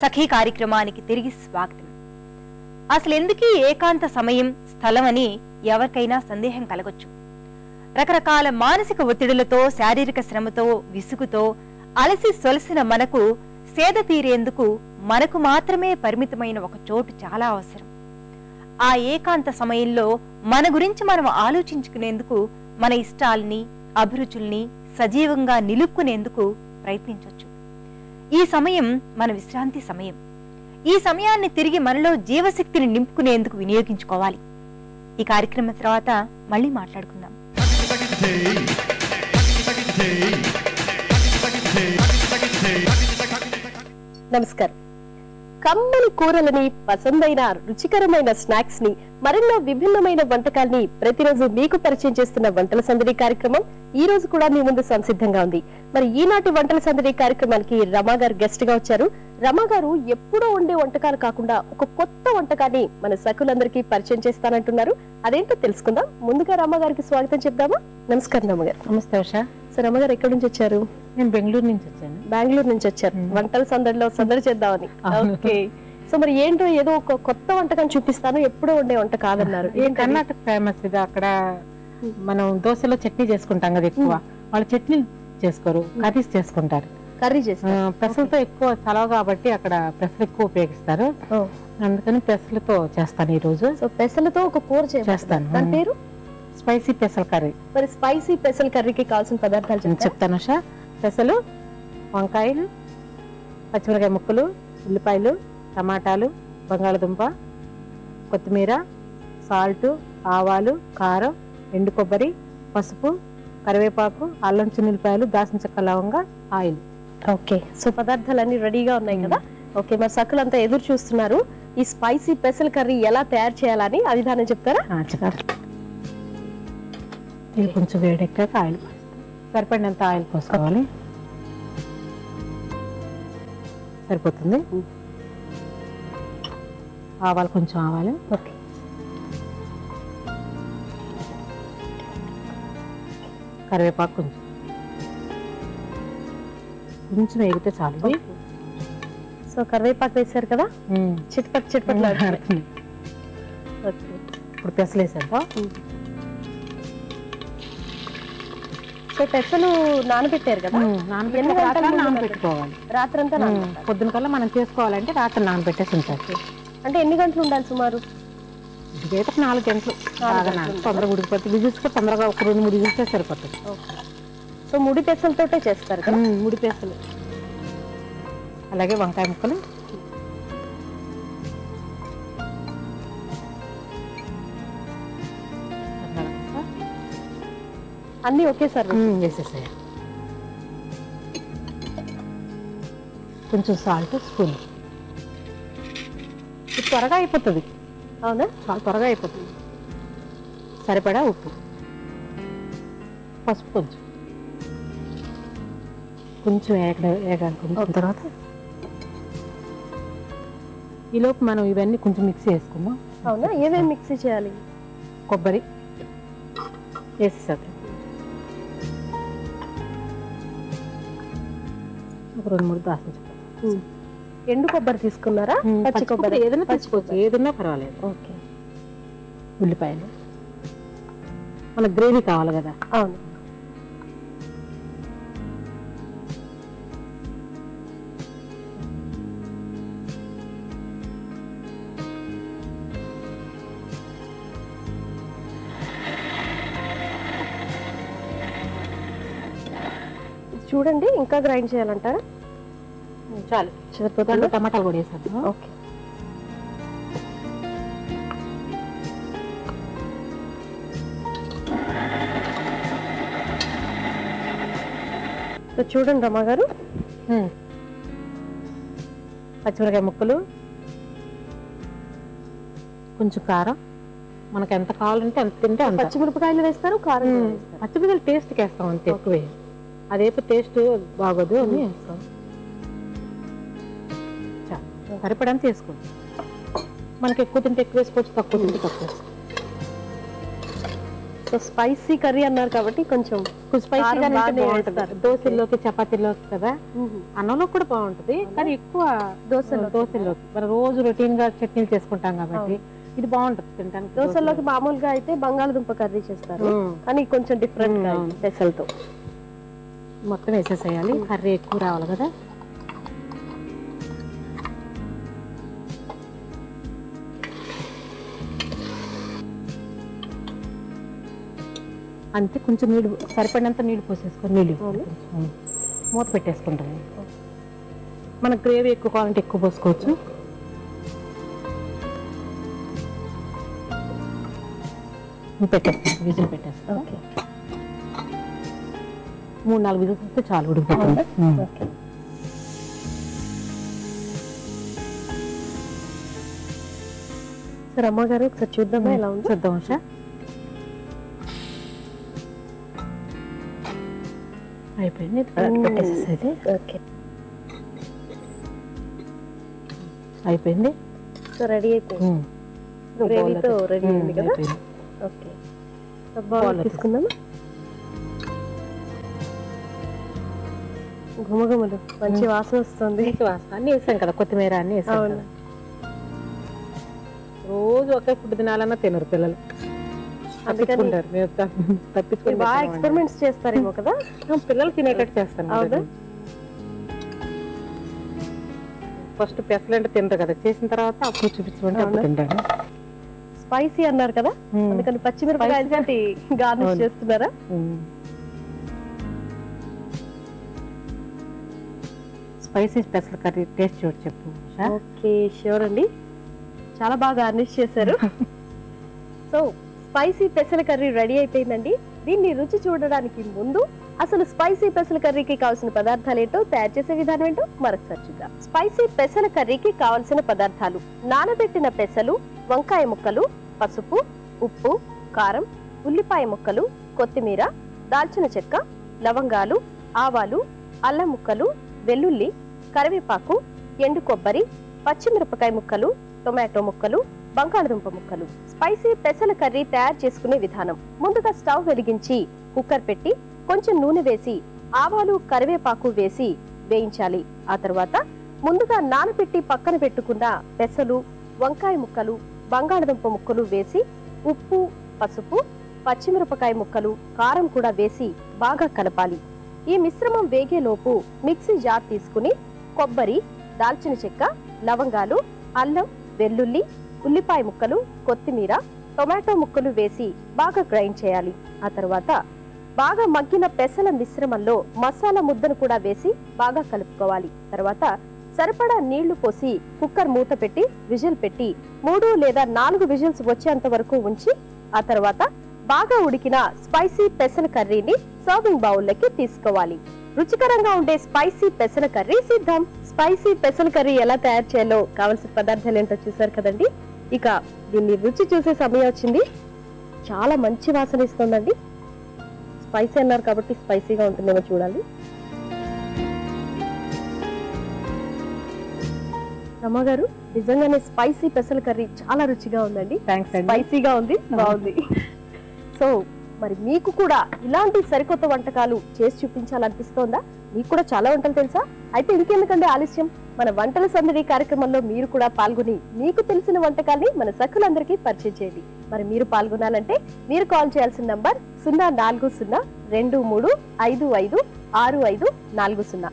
సఖీ కార్యక్రమానికి తిరిగి స్వాగతం. అసలు ఎందుకీ ఏకాంత సమయం స్థలం అని ఎవరికైనా సందేహం కలగొచ్చు. రకరకాల మానసిక ఒత్తిడులతో శారీరక శ్రమతో విసుగుతో అలసి సొలసిన మనకు సేద తీరేందుకు మనకు మాత్రమే పరిమితమైన ఒక చోటు చాలా అవసరం. ఆ ఏకాంత సమయంలో మన గురించి మనం ఆలోచించుకునేందుకు మన ఇష్టాల్ని అభిరుచుల్ని సజీవంగా నిలుపుకునేందుకు ప్రయత్నించవచ్చు ఈ సమయం మన విశ్రాంతి సమయం. ఈ సమయాన్ని తిరిగి మనలో జీవశక్తిని నింపుకునేందుకు వినియోగించుకోవాలి. ఈ కార్యక్రమం తర్వాత మళ్ళీ మాట్లాడుకుందాం. నమస్కారం. కమ్మని కూరలని పసందైన రుచికరమైన స్నాక్స్ని మరెన్నో విభిన్నమైన వంటకాల్ని ప్రతిరోజు మీకు పరిచయం చేస్తున్న వంటల సందడి కార్యక్రమం ఈ రోజు కూడా మీ ముందు సంసిద్ధంగా ఉంది. మరి ఈనాటి వంటల సందడి కార్యక్రమానికి రమా గారు గెస్ట్గా వచ్చారు. రమా గారు ఎప్పుడో వండే వంటకాలు కాకుండా ఒక కొత్త వంటకాన్ని మన సకులందరికీ పరిచయం చేస్తానంటున్నారు. అదేంటో తెలుసుకుందాం. ముందుగా రమా గారికి స్వాగతం చెప్దామా? నమస్కారం రమ్మ గారు. నమస్తే ఉషా. సో రమ్మ గారు ఎక్కడి నుంచి వచ్చారు? నేను బెంగళూరు నుంచి వచ్చాను. బెంగళూరు నుంచి వచ్చారు. వంటల సందడిలో సందడి చేద్దామని. ఓకే. సో మరి ఏంటో ఏదో ఒక కొత్త వంటకం చూపిస్తాను. ఎప్పుడో ఉండే వంట కాదన్నారు. కర్ణాటక ఫేమస్ ఇది. అక్కడ మనం దోశలో చట్నీ చేసుకుంటాం కదా ఎక్కువ. వాళ్ళు చట్నీలు చేసుకోరు కర్రీస్ చేసుకుంటారు. కర్రీ చేస్తారు. పెసలతో ఎక్కువ చలవ కాబట్టి అక్కడ పెసలు ఎక్కువ ఉపయోగిస్తారు. అందుకని పెసలతో చేస్తాను ఈ రోజు సో పెసలతో ఒక కూర చేస్తాను. దాని పేరు? స్పైసీ పెసల కర్రీ. మరి స్పైసీ పెసల్ కర్రీకి కావాల్సిన పదార్థాలు? చెప్తాను ఉషా. పెసలు వంకాయలు పచ్చిమిరకాయ ముక్కలు ఉల్లిపాయలు టమాటాలు బంగాళదుంప కొత్తిమీర సాల్ట్ ఆవాలు కారం ఎండు కొబ్బరి పసుపు కరివేపాకు అల్లం చిన్నులపాయలు దాసిన చెక్క లవంగా ఆయిల్. ఓకే. సో పదార్థాలన్నీ రెడీగా ఉన్నాయి కదా? ఓకే మరి సకులంతా ఎదురు చూస్తున్నారు. ఈ స్పైసీ పెసల్ కర్రీ ఎలా తయారు చేయాలని ఆ విధానం చెప్తారా ఇది కొంచెం వేడెక్కాక ఆయిల్. సరిపడినంత ఆయిల్ పోసుకోవాలి. సరిపోతుంది. ఆవాలు కొంచెం ఆవాలు. ఓకే. కరివేపాకు కొంచెం. కొంచెం వేగితే చాలు. సో కరివేపాకు వేశారు కదా. చిట్పట్ చిట్పట్లు ఆడుతుంది. ఓకే. ఇప్పుడు పెసలు సో పెసలు నానబెట్టారు కదా? నానబెట్టుకోవాలి. రాత్రంతా పొద్దున కల్లా మనం చేసుకోవాలంటే రాత్రి నానబెట్టేసి ఉంటుంది అంటే ఎన్ని గంటలు ఉండాలి సుమారు? ఇదైతే నాలుగు గంటలు. బాగా. తొందరగా ఉడికిపోతుంది విజిల్స్ కూడా తొందరగా ఒక రెండు మూడు విజిల్స్ సరిపోతుంది సో ముడి పెసలతోటే చేస్తారు ముడి పెసలు. అలాగే వంకాయ ముక్కలు. అన్ని ఒకేసారి వేస్తారు. ఉమ్, వేసేసేయాలి కొంచెం సాల్ట్ స్పూన్ ఇది త్వరగా అయిపోతుంది. అవునా? చాలా త్వరగా అయిపోతుంది. సరిపడా ఉప్పు. పసుపు కొంచెం. కొంచెం ఏగ ఏగాలి కొంచెం తర్వాత ఈలోపు మనం ఇవన్నీ కొంచెం మిక్సీ వేసుకుందాం అవునా? ఏమేమి మిక్సీ చేయాలి? కొబ్బరి. వేసేసారు ఒక రెండు మూడు చెక్క. ఎండు కొబ్బరి తీసుకున్నారా? పచ్చి కొబ్బరి ఏదైనా తెచ్చుకోవచ్చు ఏదైనా పర్వాలేదు. ఓకే. ఉల్లిపాయలు. మనకు గ్రేవీ కావాలి కదా? అవును. చూడండి ఇంకా గ్రైండ్ చేయాలంటారా? చాలు. సరిపోతుందా? దాంట్లో టమాటాలు కూడా వేసాను. ఓకే. చూడండి రమా గారు. పచ్చిమిరకాయ ముక్కలు. కొంచెం కారం. మనకు ఎంత కావాలంటే అంత తింటే పచ్చిమిరపకాయలు వేస్తారు కారం పచ్చిమిరకాయలు టేస్ట్కి వేస్తాం అంతే ఎక్కువే. అదేపు టేస్ట్ బాగోదు అని వేస్తాం సరిపడంత వేసుకోవచ్చు మనకి ఎక్కువ తింటే ఎక్కువ వేసుకోవచ్చు తక్కువ తింటే తక్కువ సో స్పైసీ కర్రీ అన్నారు కాబట్టి కొంచెం వేస్తారు. దోశల్లోకి చపాతీలోకి కదా? అన్నంలో కూడా బాగుంటుంది కానీ ఎక్కువ దోశలో దోశల్లోకి. మనం రోజు రొటీన్గా చట్నీలు చేసుకుంటాం కాబట్టి ఇది బాగుంటుంది తినడానికి. దోశల్లోకి మామూలుగా అయితే బంగాళదుంప కర్రీ చేస్తారు. కానీ కొంచెం డిఫరెంట్. పెసలతో మొత్తం వేసేసేయాలి. కర్రీ ఎక్కువ రావాలి కదా. అంతే కొంచెం నీళ్ళు సరిపడినంత నీళ్ళు పోసేసుకొని నీళ్ళు. మూత పెట్టేసుకుంటాం మన గ్రేవీ ఎక్కువ కావాలంటే ఎక్కువ పోసుకోవచ్చు. పెట్టేస్తాం విజిల్ పెట్టేస్తాం ఓకే. మూడు నాలుగు విజిల్స్ వస్తే చాలు ఉడికిపోతుంది ఉమ్. ఓకే. సరే అమ్మగారు ఒకసారి చూద్దామా? ఎలా ఉంది? చూద్దాం ఉషా. అయిపోయింది. ఇది ఉమ్. పెట్టేసేది ఓకే. అయిపోయింది? సో రెడీ అయిపోయింది. ఉమ్. గ్రేవీతో బౌల్లో రెడీ ఉమ్, అయింది కదా? అయిపోయింది. ఓకే. సో బౌల్ బౌల్లో తీసుకుందామా? ఘుమఘుమలు. మంచి వాసన వస్తుంది. వాసన. అన్ని వేసాం కదా కొత్తిమీర అన్ని వేసాం రోజు ఒకే ఫుడ్ తినాలన్నా తినరు పిల్లలు. తప్పించుకుంటారు. మేము బాగా ఎక్స్పెరిమెంట్స్ చేస్తారేమో కదా. పిల్లలు తినేటట్టు చేస్తాను అవునా? ఫస్ట్ పెసలంటే తినరు కదా. చేసిన తర్వాత అప్పుడు చూపించమంటే అప్పుడు స్పైసీ అన్నారు కదా. అందుకని పచ్చిమిరపకాయలు గార్నిష్. చేస్తున్నారా? స్పైసీ స్పెషల్ కర్రీ టేస్ట్ చూడు చెప్పు. ఓకే ష్యూర్ అండి. చాలా బాగా గార్నిష్ చేశారు. సో స్పైసీ పెసల కర్రీ రెడీ అయిపోయిందండి. దీన్ని రుచి చూడడానికి ముందు అసలు స్పైసీ పెసల కర్రీకి కావాల్సిన పదార్థాలు ఏంటో తయారు చేసే విధానం ఏంటో మరొకసారి చూద్దాం. స్పైసీ పెసల కర్రీకి కావాల్సిన పదార్థాలు నానబెట్టిన పెసలు వంకాయ ముక్కలు పసుపు ఉప్పు కారం ఉల్లిపాయ ముక్కలు కొత్తిమీర దాల్చిన చెక్క లవంగాలు ఆవాలు అల్లం ముక్కలు వెల్లుల్లి కరివేపాకు ఎండు కొబ్బరి పచ్చిమిరపకాయ ముక్కలు టొమాటో ముక్కలు బంగాళదుంప ముక్కలు. స్పైసీ పెసల కర్రీ తయారు చేసుకునే విధానం. ముందుగా స్టవ్ వెలిగించి కుక్కర్ పెట్టి కొంచెం నూనె వేసి ఆవాలు కరివేపాకు వేసి వేయించాలి. ఆ తర్వాత ముందుగా నానబెట్టి పక్కన పెట్టుకున్న పెసలు వంకాయ ముక్కలు బంగాళదుంప ముక్కలు వేసి ఉప్పు పసుపు పచ్చిమిరపకాయ ముక్కలు కారం కూడా వేసి బాగా కలపాలి. ఈ మిశ్రమం వేగేలోపు మిక్సీ జార్ తీసుకుని కొబ్బరి దాల్చిన చెక్క లవంగాలు అల్లం వెల్లుల్లి ఉల్లిపాయ ముక్కలు కొత్తిమీర టొమాటో ముక్కలు వేసి బాగా గ్రైండ్ చేయాలి. ఆ తర్వాత బాగా మగ్గిన పెసల మిశ్రమంలో మసాలా ముద్దను కూడా వేసి బాగా కలుపుకోవాలి. తర్వాత సరిపడా నీళ్ళు పోసి కుక్కర్ మూత పెట్టి విజిల్ పెట్టి మూడు లేదా నాలుగు విజిల్స్ వచ్చేంత వరకు ఉంచి ఆ తర్వాత బాగా ఉడికిన స్పైసీ పెసల కర్రీని సర్వింగ్ బౌల్లోకి తీసుకోవాలి. రుచికరంగా ఉండే స్పైసీ పెసల కర్రీ సిద్ధం. స్పైసీ పెసల కర్రీ ఎలా తయారు చేయాలో కావలసిన పదార్థాలు ఏంటో చూసారు కదండి. ఇక దీన్ని రుచి చూసే సమయం వచ్చింది. చాలా మంచి వాసన ఇస్తుందండి. స్పైసీ అన్నారు కాబట్టి స్పైసీగా ఉంటుందేమో చూడాలి. రమ్మగారు నిజంగానే స్పైసీ పెసల కర్రీ చాలా రుచిగా ఉందండి. స్పైసీగా ఉంది బాగుంది. సో మరి మీకు కూడా ఇలాంటి సరికొత్త వంటకాలు చేసి చూపించాలనిపిస్తోందా? మీకు కూడా చాలా వంటలు తెలుసా? అయితే ఇంకెందుకంటే ఆలస్యం? మన వంటల సందడి కార్యక్రమంలో మీరు కూడా పాల్గొని మీకు తెలిసిన వంటకాల్ని మన సఖులందరికీ పరిచయం చేయండి. మరి మీరు పాల్గొనాలంటే మీరు కాల్ చేయాల్సిన నంబర్ సున్నా నాలుగు సున్నా రెండు మూడు ఐదు ఐదు ఆరు ఐదు నాలుగు సున్నా.